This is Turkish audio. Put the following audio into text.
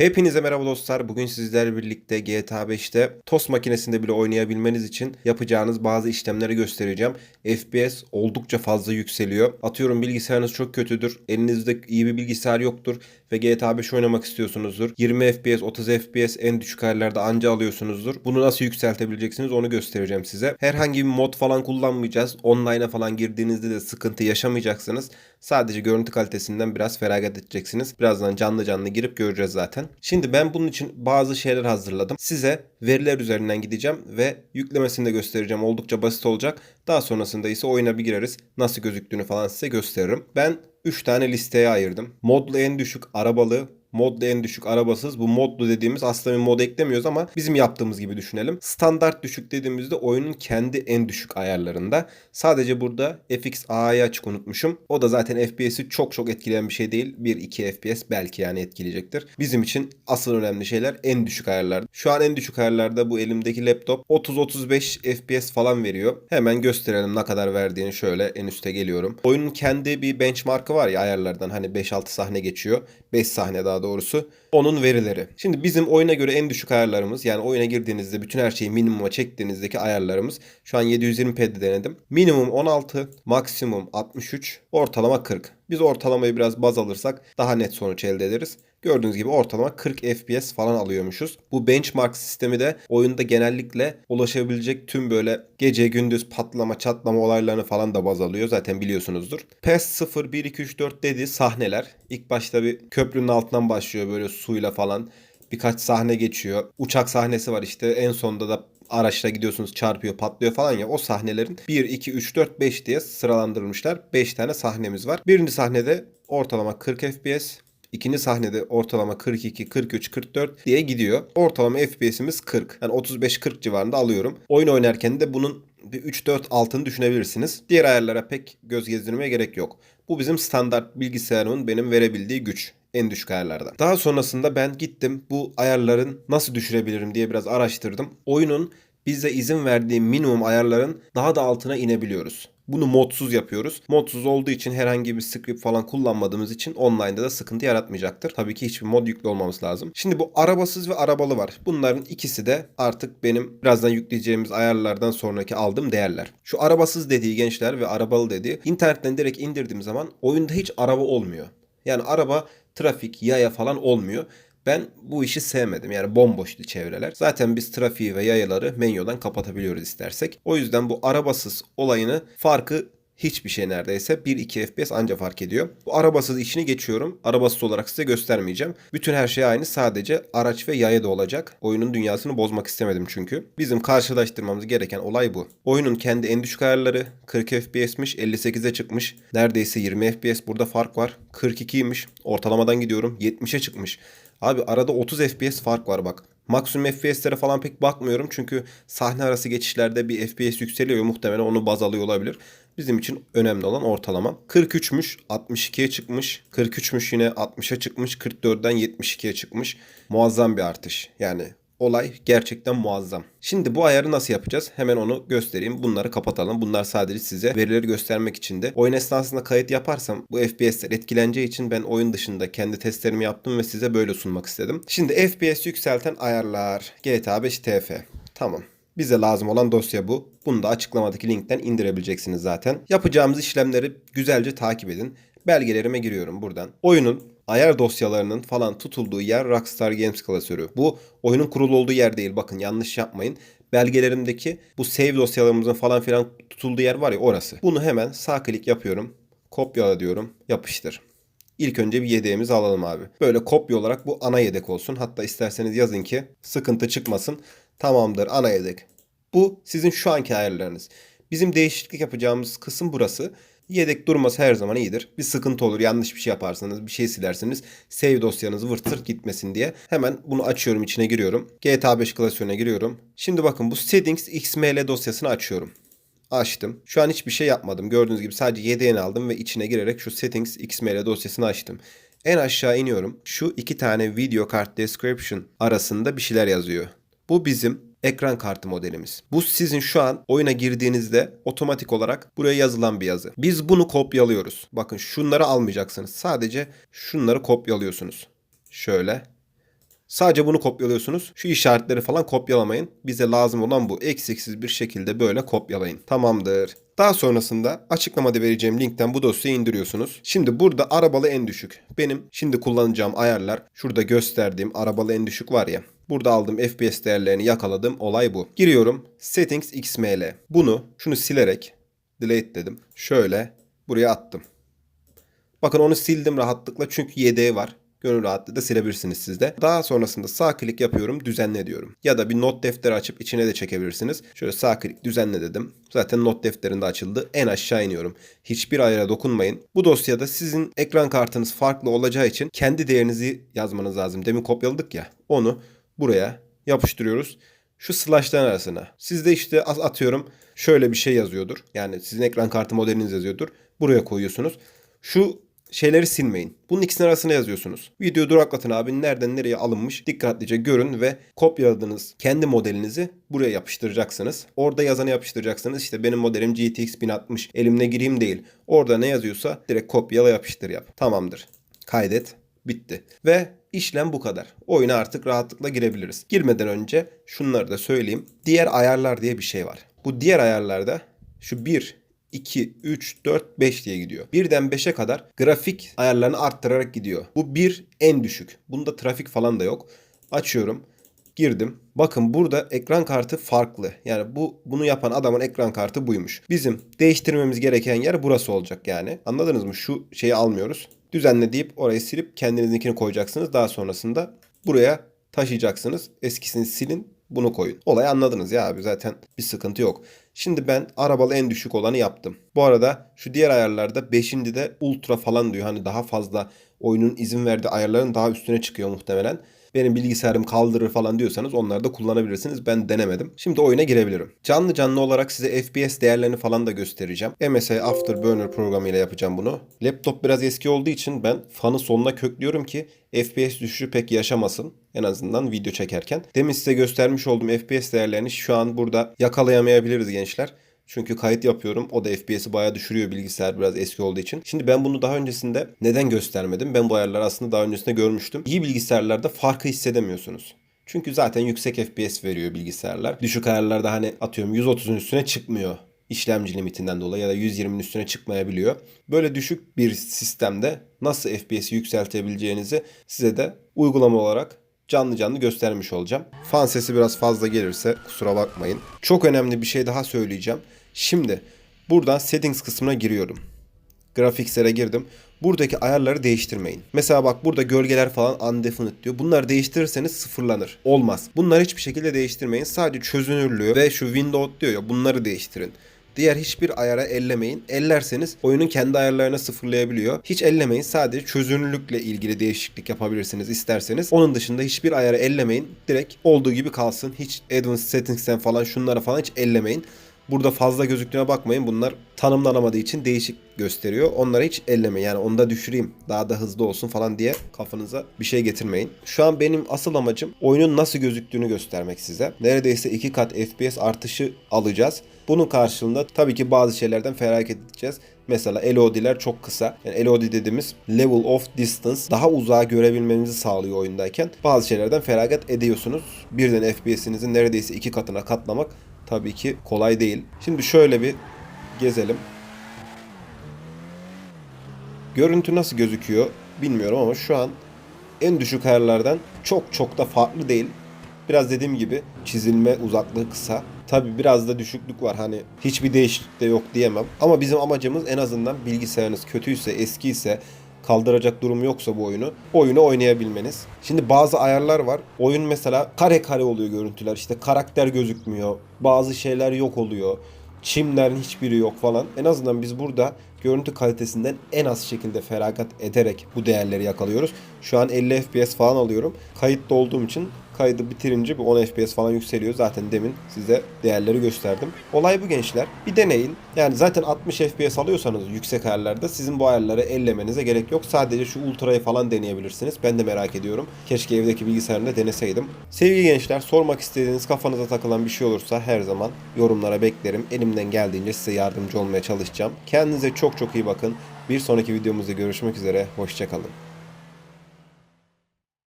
Hepinize merhaba dostlar. Bugün sizlerle birlikte GTA 5'te tost makinesinde bile oynayabilmeniz için yapacağınız bazı işlemleri göstereceğim. FPS oldukça fazla yükseliyor. Atıyorum bilgisayarınız çok kötüdür. Elinizde iyi bir bilgisayar yoktur ve GTA 5 oynamak istiyorsunuzdur. 20 FPS, 30 FPS en düşük ayarlarda anca alıyorsunuzdur. Bunu nasıl yükseltebileceksiniz onu göstereceğim size. Herhangi bir mod falan kullanmayacağız. Online'a falan girdiğinizde de sıkıntı yaşamayacaksınız. Sadece görüntü kalitesinden biraz feragat edeceksiniz. Birazdan canlı canlı girip göreceğiz zaten. Şimdi ben bunun için bazı şeyler hazırladım. Size veriler üzerinden gideceğim ve yüklemesini de göstereceğim. Oldukça basit olacak. Daha sonrasında ise oyuna bir gireriz. Nasıl gözüktüğünü falan size gösteririm. Ben 3 tane listeye ayırdım. Modlu en düşük arabalı, modlu en düşük arabasız. Bu modlu dediğimiz aslında bir mod eklemiyoruz ama bizim yaptığımız gibi düşünelim. Standart düşük dediğimizde oyunun kendi en düşük ayarlarında. Sadece burada FXA'yı açık unutmuşum. O da zaten FPS'i çok çok etkileyen bir şey değil. 1-2 FPS belki yani etkileyecektir. Bizim için asıl önemli şeyler en düşük ayarlar. Şu an en düşük ayarlarda bu elimdeki laptop 30-35 FPS falan veriyor. Hemen gösterelim ne kadar verdiğini şöyle en üste geliyorum. Oyunun kendi bir benchmark'ı var ya ayarlardan hani 5-6 sahne geçiyor. 5 sahne daha doğrusu. Onun verileri. Şimdi bizim oyuna göre en düşük ayarlarımız yani oyuna girdiğinizde bütün her şeyi minimuma çektiğinizdeki ayarlarımız şu an 720p'de denedim. Minimum 16, maksimum 63, ortalama 40. Biz ortalamayı biraz baz alırsak daha net sonuç elde ederiz. Gördüğünüz gibi ortalama 40 FPS falan alıyormuşuz. Bu benchmark sistemi de oyunda genellikle ulaşabilecek tüm böyle gece gündüz patlama çatlama olaylarını falan da baz alıyor. Zaten biliyorsunuzdur. PES 0, 1, 2, 3, 4 dediği sahneler. İlk başta bir köprünün altından başlıyor böyle suyla falan. Birkaç sahne geçiyor. Uçak sahnesi var işte. En sonunda da araçla gidiyorsunuz çarpıyor patlıyor falan ya o sahnelerin 1, 2, 3, 4, 5 diye sıralandırılmışlar. 5 tane sahnemiz var. Birinci sahnede ortalama 40 FPS. İkinci sahnede ortalama 42, 43, 44 diye gidiyor. Ortalama FPS'imiz 40. Yani 35-40 civarında alıyorum. Oyun oynarken de bunun bir 3-4 altını düşünebilirsiniz. Diğer ayarlara pek göz gezdirmeye gerek yok. Bu bizim standart bilgisayarımın benim verebildiği güç en düşük ayarlarda. Daha sonrasında ben gittim bu ayarların nasıl düşürebilirim diye biraz araştırdım. Oyunun bize izin verdiği minimum ayarların daha da altına inebiliyoruz. Bunu modsuz yapıyoruz. Modsuz olduğu için herhangi bir script falan kullanmadığımız için online'da da sıkıntı yaratmayacaktır. Tabii ki hiçbir mod yüklü olmamız lazım. Şimdi bu arabasız ve arabalı var. Bunların ikisi de artık benim birazdan yükleyeceğimiz ayarlardan sonraki aldığım değerler. Şu arabasız dediği gençler ve arabalı dediği internetten direkt indirdiğim zaman oyunda hiç araba olmuyor. Yani araba, trafik, yaya falan olmuyor. Ben bu işi sevmedim. Yani bomboştu çevreler. Zaten biz trafiği ve yayaları menüden kapatabiliyoruz istersek. O yüzden bu arabasız olayını farkı hiçbir şey neredeyse 1-2 FPS anca fark ediyor. Bu arabasız işini geçiyorum. Arabasız olarak size göstermeyeceğim. Bütün her şey aynı. Sadece araç ve yaya da olacak. Oyunun dünyasını bozmak istemedim çünkü. Bizim karşılaştırmamız gereken olay bu. Oyunun kendi en düşük ayarları 40 FPS'miş 58'e çıkmış. Neredeyse 20 FPS burada fark var. 42'ymiş. Ortalamadan gidiyorum 70'e çıkmış. Abi arada 30 FPS fark var bak. Maksimum FPS'lere falan pek bakmıyorum çünkü sahne arası geçişlerde bir FPS yükseliyor muhtemelen onu baz alıyor olabilir. Bizim için önemli olan ortalama. 43'müş 62'ye çıkmış. 43'müş yine 60'a çıkmış. 44'den 72'ye çıkmış. Muazzam bir artış. Yani olay gerçekten muazzam. Şimdi bu ayarı nasıl yapacağız? Hemen onu göstereyim. Bunları kapatalım. Bunlar sadece size verileri göstermek için de. Oyun esnasında kayıt yaparsam bu FPS'ler etkileneceği için ben oyun dışında kendi testlerimi yaptım ve size böyle sunmak istedim. Şimdi FPS yükselten ayarlar. GTA 5 TF. Tamam. Bize lazım olan dosya bu. Bunu da açıklamadaki linkten indirebileceksiniz zaten. Yapacağımız işlemleri güzelce takip edin. Belgelerime giriyorum buradan. Oyunun ayar dosyalarının falan tutulduğu yer Rockstar Games klasörü. Bu oyunun kurulu olduğu yer değil. Bakın yanlış yapmayın. Belgelerimdeki bu save dosyalarımızın falan filan tutulduğu yer var ya orası. Bunu hemen sağ klik yapıyorum. Kopyala diyorum. Yapıştır. İlk önce bir yedeğimizi alalım abi. Böyle kopya olarak bu ana yedek olsun. Hatta isterseniz yazın ki sıkıntı çıkmasın. Tamamdır ana yedek. Bu sizin şu anki ayarlarınız. Bizim değişiklik yapacağımız kısım burası. Yedek durması her zaman iyidir. Bir sıkıntı olur, yanlış bir şey yaparsanız, bir şey silerseniz save dosyanız vırt zırt gitmesin diye. Hemen bunu açıyorum, içine giriyorum. GTA 5 klasörüne giriyorum. Şimdi bakın bu settings xml dosyasını açıyorum. Açtım. Şu an hiçbir şey yapmadım. Gördüğünüz gibi sadece yedeğini aldım ve içine girerek şu settings xml dosyasını açtım. En aşağı iniyorum. Şu iki tane video kart description arasında bir şeyler yazıyor. Bu bizim ekran kartı modelimiz. Bu sizin şu an oyuna girdiğinizde otomatik olarak buraya yazılan bir yazı. Biz bunu kopyalıyoruz. Bakın şunları almayacaksınız. Sadece şunları kopyalıyorsunuz. Şöyle. Sadece bunu kopyalıyorsunuz. Şu işaretleri falan kopyalamayın. Bize lazım olan bu. Eksiksiz bir şekilde böyle kopyalayın. Tamamdır. Daha sonrasında açıklamada vereceğim linkten bu dosyayı indiriyorsunuz. Şimdi burada arabalı en düşük. Benim şimdi kullanacağım ayarlar şurada gösterdiğim arabalı en düşük var ya. Burada aldığım FPS değerlerini yakaladım. Olay bu. Giriyorum. Settings XML. Bunu şunu silerek delete dedim. Şöyle buraya attım. Bakın onu sildim rahatlıkla çünkü yedeği var. Gönül rahatlığıyla silebilirsiniz siz de. Daha sonrasında sağ klik yapıyorum, düzenle diyorum. Ya da bir not defteri açıp içine de çekebilirsiniz. Şöyle sağ klik düzenle dedim. Zaten not defterinde açıldı. En aşağı iniyorum. Hiçbir ayara dokunmayın. Bu dosyada sizin ekran kartınız farklı olacağı için kendi değerinizi yazmanız lazım. Demin kopyaladık ya. Onu buraya yapıştırıyoruz. Şu slash'ların arasına. Sizde işte atıyorum şöyle bir şey yazıyordur. Yani sizin ekran kartı modeliniz yazıyordur. Buraya koyuyorsunuz. Şu şeyleri silmeyin. Bunun ikisinin arasına yazıyorsunuz. Videoyu duraklatın abi. Nereden nereye alınmış dikkatlice görün ve kopyaladığınız kendi modelinizi buraya yapıştıracaksınız. Orada yazanı yapıştıracaksınız. İşte benim modelim GTX 1060. Elimle gireyim değil. Orada ne yazıyorsa direkt kopyala yapıştır yap. Tamamdır. Kaydet. Bitti. Ve işlem bu kadar. Oyuna artık rahatlıkla girebiliriz. Girmeden önce şunları da söyleyeyim. Diğer ayarlar diye bir şey var. Bu diğer ayarlarda şu 1, 2, 3, 4, 5 diye gidiyor. Birden 5'e kadar grafik ayarlarını arttırarak gidiyor. Bu 1 en düşük. Bunda trafik falan da yok. Açıyorum. Girdim. Bakın burada ekran kartı farklı. Yani bu bunu yapan adamın ekran kartı buymuş. Bizim değiştirmemiz gereken yer burası olacak yani. Anladınız mı? Şu şeyi almıyoruz. Düzenle deyip orayı silip kendinizinkini koyacaksınız. Daha sonrasında buraya taşıyacaksınız. Eskisini silin bunu koyun. Olay anladınız ya abi zaten bir sıkıntı yok. Şimdi ben arabalı en düşük olanı yaptım. Bu arada şu diğer ayarlarda 5'inde de ultra falan diyor. Hani daha fazla oyunun izin verdiği ayarların daha üstüne çıkıyor muhtemelen. Benim bilgisayarım kaldırır falan diyorsanız onları da kullanabilirsiniz. Ben denemedim. Şimdi oyuna girebilirim. Canlı canlı olarak size FPS değerlerini falan da göstereceğim. MSI Afterburner programıyla yapacağım bunu. Laptop biraz eski olduğu için ben fanı sonuna köklüyorum ki FPS düşüşü pek yaşamasın. En azından video çekerken. Demin size göstermiş olduğum FPS değerlerini şu an burada yakalayamayabiliriz gençler. Çünkü kayıt yapıyorum. O da FPS'i bayağı düşürüyor bilgisayar biraz eski olduğu için. Şimdi ben bunu daha öncesinde neden göstermedim? Ben bu ayarları aslında daha öncesinde görmüştüm. İyi bilgisayarlarda farkı hissedemiyorsunuz. Çünkü zaten yüksek FPS veriyor bilgisayarlar. Düşük ayarlarda hani atıyorum 130'un üstüne çıkmıyor işlemci limitinden dolayı ya da 120'nin üstüne çıkmayabiliyor. Böyle düşük bir sistemde nasıl FPS'i yükseltebileceğinizi size de uygulama olarak canlı canlı göstermiş olacağım. Fan sesi biraz fazla gelirse kusura bakmayın. Çok önemli bir şey daha söyleyeceğim. Şimdi buradan settings kısmına giriyorum. Grafiksel'e girdim. Buradaki ayarları değiştirmeyin. Mesela bak burada gölgeler falan undefinite diyor. Bunları değiştirirseniz sıfırlanır. Olmaz. Bunları hiçbir şekilde değiştirmeyin. Sadece çözünürlüğü ve şu window diyor ya bunları değiştirin. Diğer hiçbir ayara ellemeyin. Ellerseniz oyunun kendi ayarlarına sıfırlayabiliyor. Hiç ellemeyin. Sadece çözünürlükle ilgili değişiklik yapabilirsiniz isterseniz. Onun dışında hiçbir ayara ellemeyin. Direkt olduğu gibi kalsın. Hiç advanced settings'ten falan şunlara falan hiç ellemeyin. Burada fazla gözüktüğüne bakmayın. Bunlar tanımlanamadığı için değişik gösteriyor. Onları hiç ellemeyin. Yani onu da düşüreyim. Daha da hızlı olsun falan diye kafanıza bir şey getirmeyin. Şu an benim asıl amacım oyunun nasıl gözüktüğünü göstermek size. Neredeyse iki kat FPS artışı alacağız. Bunun karşılığında tabii ki bazı şeylerden feragat edeceğiz. Mesela LOD'ler çok kısa. Yani LOD dediğimiz Level of Distance daha uzağa görebilmemizi sağlıyor oyundayken. Bazı şeylerden feragat ediyorsunuz. Birden FPS'inizi neredeyse iki katına katlamak tabii ki kolay değil. Şimdi şöyle bir gezelim. Görüntü nasıl gözüküyor bilmiyorum ama şu an en düşük ayarlardan çok çok da farklı değil. Biraz dediğim gibi çizilme uzaklığı kısa. Tabi biraz da düşüklük var hani hiçbir değişiklik de yok diyemem. Ama bizim amacımız en azından bilgisayarınız kötüyse eskiyse kaldıracak durum yoksa bu oyunu oyunu oynayabilmeniz. Şimdi bazı ayarlar var. Oyun mesela kare kare oluyor görüntüler. İşte karakter gözükmüyor. Bazı şeyler yok oluyor. Çimlerin hiçbiri yok falan. En azından biz burada görüntü kalitesinden en az şekilde feragat ederek bu değerleri yakalıyoruz. Şu an 50 FPS falan alıyorum. Kayıtta olduğum için kaydı bitirince bir 10 FPS falan yükseliyor. Zaten demin size değerleri gösterdim. Olay bu gençler. Bir deneyin. Yani zaten 60 FPS alıyorsanız yüksek ayarlarda sizin bu ayarları ellemenize gerek yok. Sadece şu ultrayı falan deneyebilirsiniz. Ben de merak ediyorum. Keşke evdeki bilgisayarımda deneseydim. Sevgili gençler sormak istediğiniz kafanıza takılan bir şey olursa her zaman yorumlara beklerim. Elimden geldiğince size yardımcı olmaya çalışacağım. Kendinize çok çok iyi bakın. Bir sonraki videomuzda görüşmek üzere. Hoşçakalın.